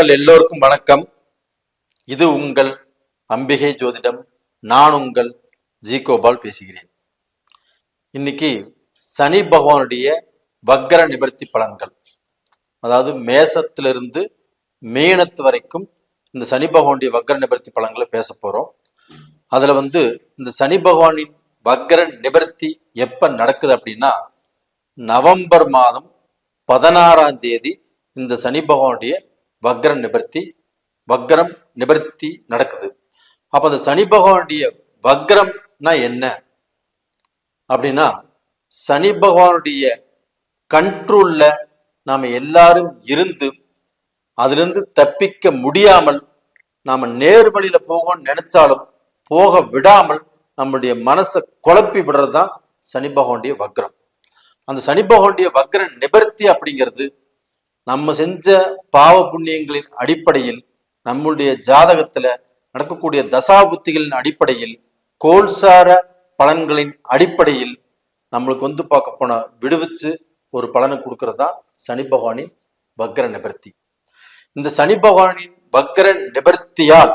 மக்கள் எல்லோருக்கும் வணக்கம். இது உங்கள் அம்பிகை ஜோதிடம். நான் உங்கள் ஜி கோபால் பேசுகிறேன். இன்னைக்கு சனி பகவானுடைய வக்கர நிவர்த்தி பலன்கள். அதாவது மேசத்திலிருந்து மீனத்து வரைக்கும் இந்த சனி பகவானுடைய வக்கர நிவர்த்தி பலன்களை பேச போறோம். அதுல வந்து இந்த சனி பகவானின் வக்கர நிவர்த்தி எப்ப நடக்குது அப்படின்னா நவம்பர் மாதம் பதினாறாம் தேதி இந்த சனி பகவானுடைய வக்ரம் நிவர்த்தி வக்ரம் நிவர்த்தி நடக்குது. அப்ப அந்த சனி பகவானுடைய வக்ரம்னா என்ன? அப்படின்னா சனி பகவானுடைய கண்ட்ரோல்ல நாம எல்லாரும் இருந்து அதிலிருந்து தப்பிக்க முடியாமல் நாம நேர் வழியில போகணும்னு நினைச்சாலும் போக விடாமல் நம்முடைய மனசை குழப்பி விடுறது தான் சனி பகவானுடைய வக்ரம். அந்த சனி பகவானுடைய வக்ர நிபர்த்தி அப்படிங்கிறது நம்ம செஞ்ச பாவ புண்ணியங்களின் அடிப்படையில் நம்மளுடைய ஜாதகத்துல நடக்கக்கூடிய தசாபுத்திகளின் அடிப்படையில் கோல்சார பலன்களின் அடிப்படையில் நம்மளுக்கு வந்து பார்க்க போனா விடுவிச்சு ஒரு பலனை கொடுக்கறதா சனி பகவானின் வக்ர நிபர்த்தி இந்த சனி பகவானின் வக்ர நிபர்த்தியால்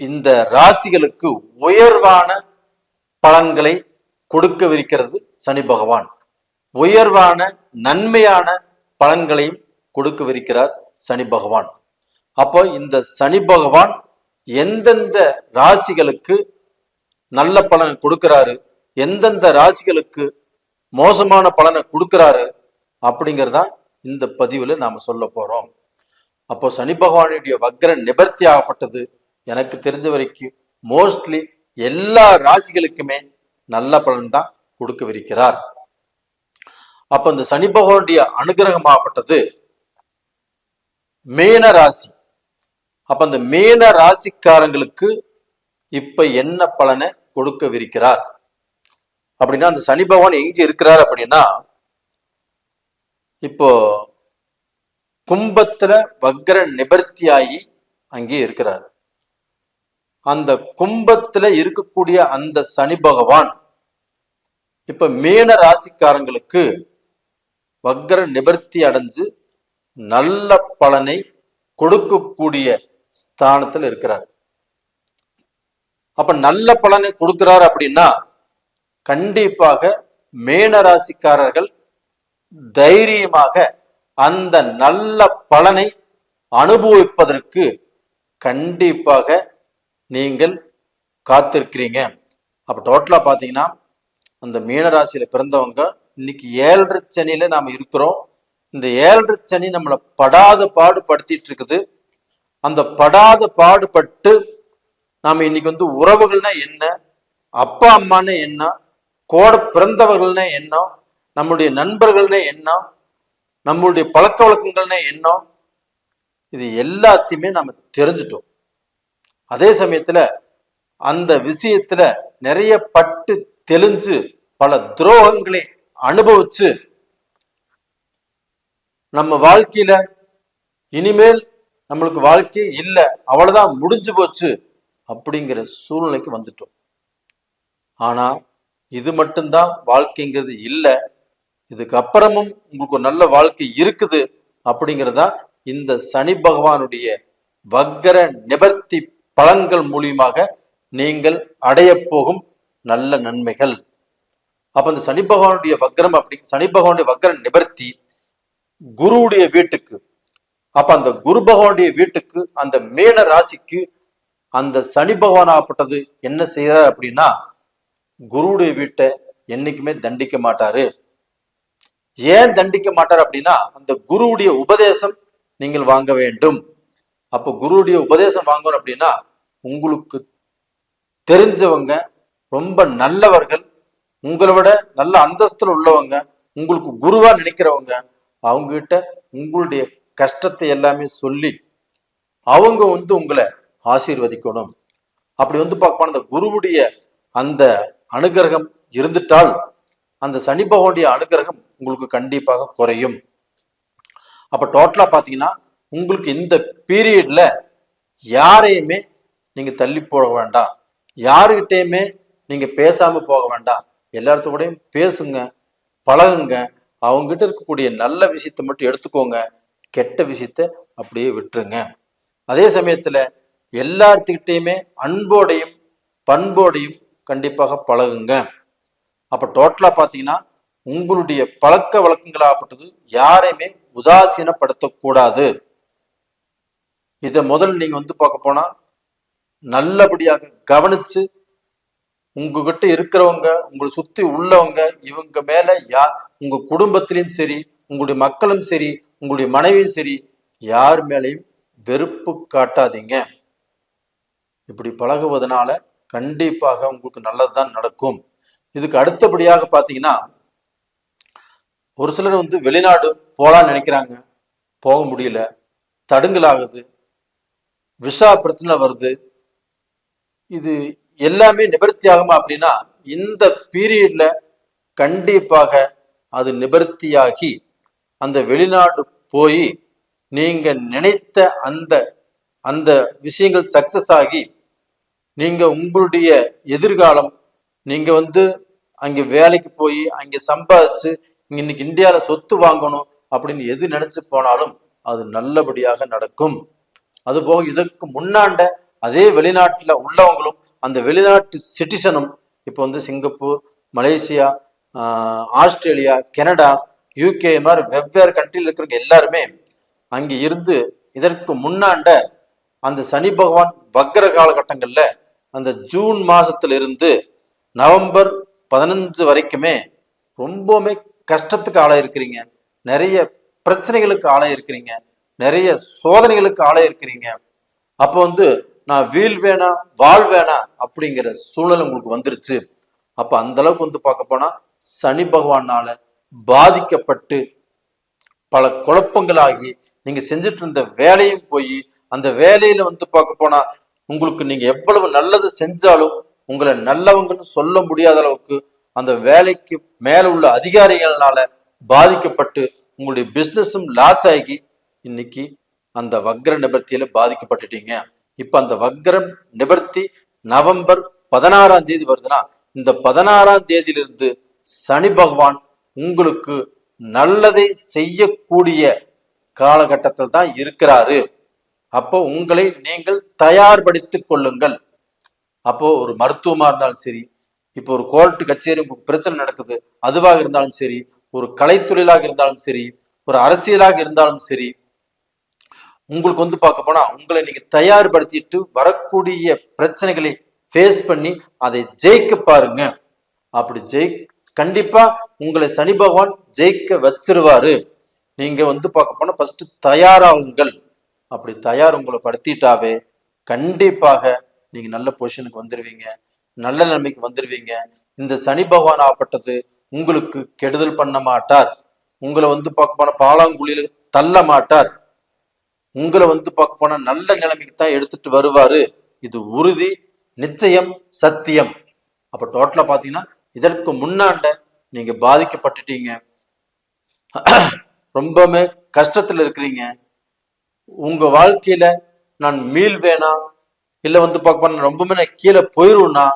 இந்த ராசிகளுக்கு உயர்வான பலன்களை கொடுக்கவிருக்கிறது சனி பகவான். உயர்வான நன்மையான பலன்களையும் கொடுக்கவிருக்கிறார் சனி பகவான். அப்போ இந்த சனி பகவான் எந்தெந்த ராசிகளுக்கு நல்ல பலனை கொடுக்கிறாரு எந்தெந்த ராசிகளுக்கு மோசமான பலனை கொடுக்கிறாரு அப்படிங்கிறதா இந்த பதிவில் நாம சொல்ல போறோம். அப்போ சனி பகவானுடைய வக்ர நிபர்த்தி ஆகப்பட்டது. எனக்கு தெரிஞ்ச வரைக்கும் மோஸ்ட்லி எல்லா ராசிகளுக்குமே நல்ல பலன் தான் கொடுக்கவிருக்கிறார். அப்ப இந்த சனி பகவானுடைய அனுகிரகமாகப்பட்டது மேன ராசி. அப்ப அந்த மேன ராசிக்காரங்களுக்கு இப்ப என்ன பலனை கொடுக்கவிருக்கிறார்? அப்படின்னா அந்த சனி பகவான் எங்க இருக்கிறார் அப்படின்னா இப்போ கும்பத்துல வக்ர நிபர்த்தியாகி அங்கே இருக்கிறார். அந்த கும்பத்துல இருக்கக்கூடிய அந்த சனி பகவான் இப்ப மீன ராசிக்காரங்களுக்கு வக்ர நிவர்த்தி அடைஞ்சு நல்ல பலனை கொடுக்கக்கூடிய ஸ்தானத்தில் இருக்கிறார். அப்ப நல்ல பலனை கொடுக்கிறார் அப்படின்னா கண்டிப்பாக மேனராசிக்காரர்கள் தைரியமாக அந்த நல்ல பலனை அனுபவிப்பதற்கு கண்டிப்பாக நீங்கள் காத்திருக்கிறீங்க. அப்ப டோட்டலா பாத்தீங்கன்னா அந்த மீனராசியில பிறந்தவங்க இன்னைக்கு ஏழரை சனியில நாம இருக்கிறோம். இந்த ஏழரை சனி நம்மளை படாத பாடுபடுத்திட்டு இருக்குது. அந்த படாத பாடுபட்டு நாம இன்னைக்கு வந்து உறவுகள்னா என்ன? அப்பா அம்மான்னு என்ன? கோட பிறந்தவர்கள்னா என்ன? நம்முடைய நண்பர்கள்னா என்ன? நம்மளுடைய பழக்க வழக்கங்கள்னா என்ன? இது எல்லாத்தையுமே நாம தெரிஞ்சிட்டோம். அதே சமயத்துல அந்த விஷயத்துல நிறைய பட்டு தெளிஞ்சு பல துரோகங்களை அனுபவிச்சு நம்ம வாழ்க்கையில இனிமேல் நம்மளுக்கு வாழ்க்கை இல்லை அவ்வளவுதான் முடிஞ்சு போச்சு அப்படிங்கிற சூழ்நிலைக்கு வந்துட்டோம். ஆனா இது மட்டும்தான் வாழ்க்கைங்கிறது இல்லை இதுக்கப்புறமும் உங்களுக்கு ஒரு நல்ல வாழ்க்கை இருக்குது அப்படிங்கிறதா இந்த சனி பகவானுடைய வக்கர நிபர்த்தி பலன்கள் மூலியமாக நீங்கள் அடைய போகும் நல்ல நன்மைகள். அப்ப இந்த சனி பகவானுடைய வக்ரம் அப்படி சனி பகவானுடைய வக்ரம் நிவர்த்தி குருவுடைய வீட்டுக்கு. அப்ப அந்த குரு பகவானுடைய வீட்டுக்கு அந்த மேன ராசிக்கு அந்த சனி பகவான் ஆகப்பட்டது என்ன செய்யறார் அப்படின்னா குருவுடைய வீட்டை என்னைக்குமே தண்டிக்க மாட்டாரு. ஏன் தண்டிக்க மாட்டார் அப்படின்னா அந்த குருவுடைய உபதேசம் நீங்கள் வாங்க வேண்டும். அப்போ குருவுடைய உபதேசம் வாங்கணும் அப்படின்னா உங்களுக்கு தெரிஞ்சவங்க ரொம்ப நல்லவர்கள் உங்களை விட நல்ல அந்தஸ்துல உள்ளவங்க உங்களுக்கு குருவா நினைக்கிறவங்க அவங்ககிட்ட உங்களுடைய கஷ்டத்தை எல்லாமே சொல்லி அவங்க வந்து உங்களை ஆசீர்வதிக்கணும். அப்படி வந்து பார்க்க அந்த குருவுடைய அந்த அனுகிரகம் இருந்துட்டால் அந்த சனி பகவானுடைய அனுகிரகம் உங்களுக்கு கண்டிப்பாக குறையும். அப்ப டோட்டலா பாத்தீங்கன்னா உங்களுக்கு இந்த பீரியட்ல யாரையுமே நீங்க தள்ளி போக வேண்டாம். யாருகிட்டயுமே நீங்க பேசாம போக வேண்டாம். எல்லாத்து கூடயும் பேசுங்க பழகுங்க. அவங்க கிட்ட இருக்கக்கூடிய நல்ல விஷயத்தை மட்டும் எடுத்துக்கோங்க. கெட்ட விஷயத்த அப்படியே விட்டுருங்க. அதே சமயத்துல எல்லாத்துக்கிட்டையுமே அன்போடையும் பண்போடையும் கண்டிப்பாக பழகுங்க. அப்ப டோட்டலா பாத்தீங்கன்னா உங்களுடைய பழக்க வழக்கங்களாகப்பட்டது யாரையுமே உதாசீனப்படுத்தக்கூடாது. இதை முதல்ல நீங்க வந்து பார்க்க போனா நல்லபடியாக கவனிச்சு உங்ககிட்ட இருக்கிறவங்க உங்களை சுத்தி உள்ளவங்க இவங்க மேல யா உங்க குடும்பத்திலையும் சரி உங்களுடைய மக்களும் சரி உங்களுடைய மனைவியும் சரி யார் மேலையும் வெறுப்பு காட்டாதீங்க. இப்படி பழகுவதனால கண்டிப்பாக உங்களுக்கு நல்லதுதான் நடக்கும். இதுக்கு அடுத்தபடியாக பார்த்தீங்கன்னா ஒரு சிலர் வந்து வெளிநாடு போலான்னு நினைக்கிறாங்க. போக முடியல. தடுங்கலாகுது. விசா பிரச்சனை வருது. இது எல்லாமே நிவர்த்தி ஆகுமா அப்படின்னா இந்த பீரியட்ல கண்டிப்பாக அது நிவர்த்தியாகி அந்த வெளிநாடு போய் நீங்க நினைத்த அந்த அந்த விஷயங்கள் சக்சஸ் ஆகி நீங்க உங்களுடைய எதிர்காலம் நீங்க வந்து அங்க வேலைக்கு போய் அங்க சம்பாதிச்சு இங்க இன்னைக்கு இந்தியாவில சொத்து வாங்கணும் அப்படின்னு எது நினைச்சு போனாலும் அது நல்லபடியாக நடக்கும். அதுபோக இதற்கு முன்னாண்ட அதே வெளிநாட்டுல உள்ளவங்களும் அந்த வெளிநாட்டு சிட்டிசனும் இப்போ வந்து சிங்கப்பூர் மலேசியா ஆஹ் ஆஸ்திரேலியா கனடா யூகே மாதிரி வெவ்வேறு கண்ட்ரியில் இருக்கிறவங்க எல்லாருமே அங்கே இருந்து இதற்கு முன்னாண்ட அந்த சனி பகவான் வக்ர காலகட்டங்கள்ல அந்த ஜூன் மாசத்துல இருந்து நவம்பர் பதினஞ்சு வரைக்குமே ரொம்பவுமே கஷ்டத்துக்கு ஆளாயிருக்கிறீங்க நிறைய பிரச்சனைகளுக்கு ஆளாயிருக்கிறீங்க நிறைய சோதனைகளுக்கு ஆளாயிருக்கிறீங்க அப்போ வந்து நான் வீல் வேணாம் வாழ் வேணாம் அப்படிங்கிற சூழல் உங்களுக்கு வந்துருச்சு. அப்ப அந்த அளவுக்கு வந்து பார்க்க போனா சனி பகவானால பாதிக்கப்பட்டு பல குழப்பங்களாகி நீங்க செஞ்சுட்டு இருந்த வேலையும் போய் அந்த வேலையில வந்து பார்க்க போனா உங்களுக்கு நீங்க எவ்வளவு நல்லது செஞ்சாலும் உங்களை நல்லவங்கன்னு சொல்ல முடியாத அளவுக்கு அந்த வேலைக்கு மேல உள்ள அதிகாரிகள்னால பாதிக்கப்பட்டு உங்களுடைய பிசினஸும் லாஸ் ஆகி இன்னைக்கு அந்த வக்ர நிவர்த்தியில பாதிக்கப்பட்டுட்டீங்க. இப்ப அந்த வக்ரம் நிவர்த்தி நவம்பர் பதினாறாம் தேதி வருதுன்னா இந்த பதினாறாம் தேதியிலிருந்து சனி பகவான் உங்களுக்கு நல்லதை செய்யக்கூடிய காலகட்டத்தில் தான் இருக்கிறாரு. அப்போ உங்களை நீங்கள் தயார்படுத்திக் கொள்ளுங்கள். அப்போ ஒரு மருத்துவமா இருந்தாலும் சரி இப்போ ஒரு கோர்ட்டு கச்சேரி பிரச்சனை நடக்குது அதுவாக இருந்தாலும் சரி ஒரு கலைத்தொழிலாக இருந்தாலும் சரி ஒரு அரசியலாக இருந்தாலும் சரி உங்களுக்கு வந்து பார்க்க போனா உங்களை நீங்கள் தயார்படுத்திட்டு வரக்கூடிய பிரச்சனைகளை ஃபேஸ் பண்ணி அதை ஜெயிக்க பாருங்க. அப்படி ஜெயி கண்டிப்பா உங்களை சனி பகவான் ஜெயிக்க வச்சிருவாரு. நீங்க வந்து பார்க்க போனா ஃபர்ஸ்ட் தயாராகுங்கள். அப்படி தயார் உங்களை படுத்திட்டாவே கண்டிப்பாக நீங்க நல்ல பொசிஷனுக்கு வந்துடுவீங்க நல்ல நிலைமைக்கு வந்துடுவீங்க இந்த சனி பகவான் ஆப்பட்டது உங்களுக்கு கெடுதல் பண்ண மாட்டார். உங்களை வந்து பார்க்க போனா பாலாங்குழியில தள்ள மாட்டார். உங்களை வந்து பார்க்க போனா நல்ல நிலைமைக்கு தான் எடுத்துட்டு வருவாரு. இது உறுதி நிச்சயம் சத்தியம். அப்ப டோட்டலா பாத்தீங்கன்னா இதற்கு முன்னாண்ட நீங்க பாதிக்கப்பட்டுட்டீங்க. ரொம்பவுமே கஷ்டத்துல இருக்கிறீங்க. உங்க வாழ்க்கையில நான் மீள் வேணாம் இல்ல வந்து பார்க்க போனா ரொம்பவுமே நான் கீழே போயிருவேன்னா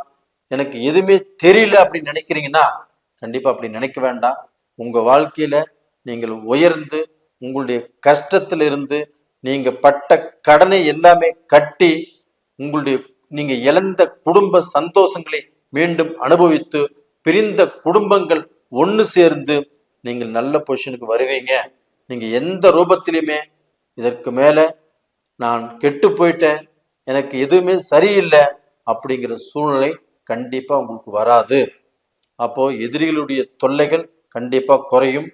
எனக்கு எதுவுமே தெரியல அப்படின்னு நினைக்கிறீங்கன்னா கண்டிப்பா அப்படி நினைக்க வேண்டாம். உங்க வாழ்க்கையில நீங்கள் உயர்ந்து உங்களுடைய கஷ்டத்திலிருந்து இருந்து நீங்க பட்ட கடனை எல்லாமே கட்டி உங்களுடைய நீங்க இழந்த குடும்ப சந்தோஷங்களை மீண்டும் அனுபவித்து பிரிந்த குடும்பங்கள் ஒன்று சேர்ந்து நீங்கள் நல்ல பொசிஷனுக்கு வருவீங்க. நீங்க எந்த ரூபத்திலையுமே இதற்கு மேல நான் கெட்டு போயிட்டேன் எனக்கு எதுவுமே சரியில்லை அப்படிங்கிற சூழ்நிலை கண்டிப்பா உங்களுக்கு வராது. அப்போ எதிரிகளுடைய தொல்லைகள் கண்டிப்பா குறையும்.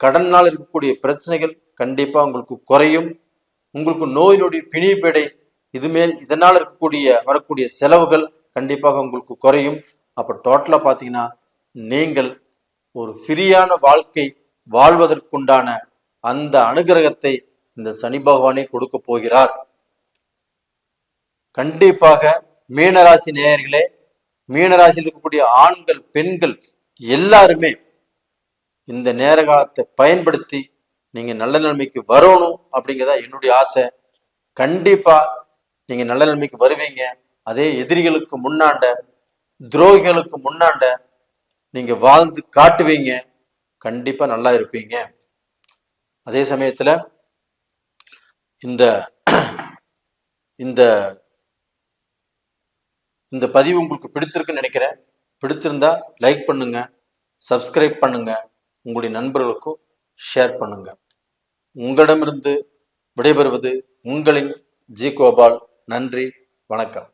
கடனால் இருக்கக்கூடிய பிரச்சனைகள் கண்டிப்பா உங்களுக்கு குறையும். உங்களுக்கு நோய் நொடி பிணிப்படை இதுமேல் இதனால் இருக்கக்கூடிய வரக்கூடிய செலவுகள் கண்டிப்பாக உங்களுக்கு குறையும். அப்ப டோட்டலாக பாத்தீங்கன்னா நீங்கள் ஒரு ஃப்ரீயான வாழ்க்கை வாழ்வதற்குண்டான அந்த அனுகிரகத்தை இந்த சனி பகவானே கொடுக்க போகிறார். கண்டிப்பாக மீனராசி நேயர்களே மீனராசியில் இருக்கக்கூடிய ஆண்கள் பெண்கள் எல்லாருமே இந்த நேர காலத்தை பயன்படுத்தி நீங்க நல்ல நிலைமைக்கு வரணும் அப்படிங்கிறதா என்னுடைய ஆசை. கண்டிப்பா நீங்க நல்ல நிலைமைக்கு வருவீங்க. அதே எதிரிகளுக்கு முன்னாண்ட துரோகிகளுக்கு முன்னாண்ட நீங்க வாழ்ந்து காட்டுவீங்க. கண்டிப்பா நல்லா இருப்பீங்க. அதே சமயத்துல இந்த இந்த இந்த பதிவு உங்களுக்கு பிடிச்சிருக்குன்னு நினைக்கிறேன். பிடிச்சிருந்தா லைக் பண்ணுங்க சப்ஸ்கிரைப் பண்ணுங்க. உங்களுடைய நண்பர்களுக்கும் ஷேர் பண்ணுங்க. உங்களிடமிருந்து விடைபெறுவது உங்களின் ஜி கோபால். நன்றி வணக்கம்.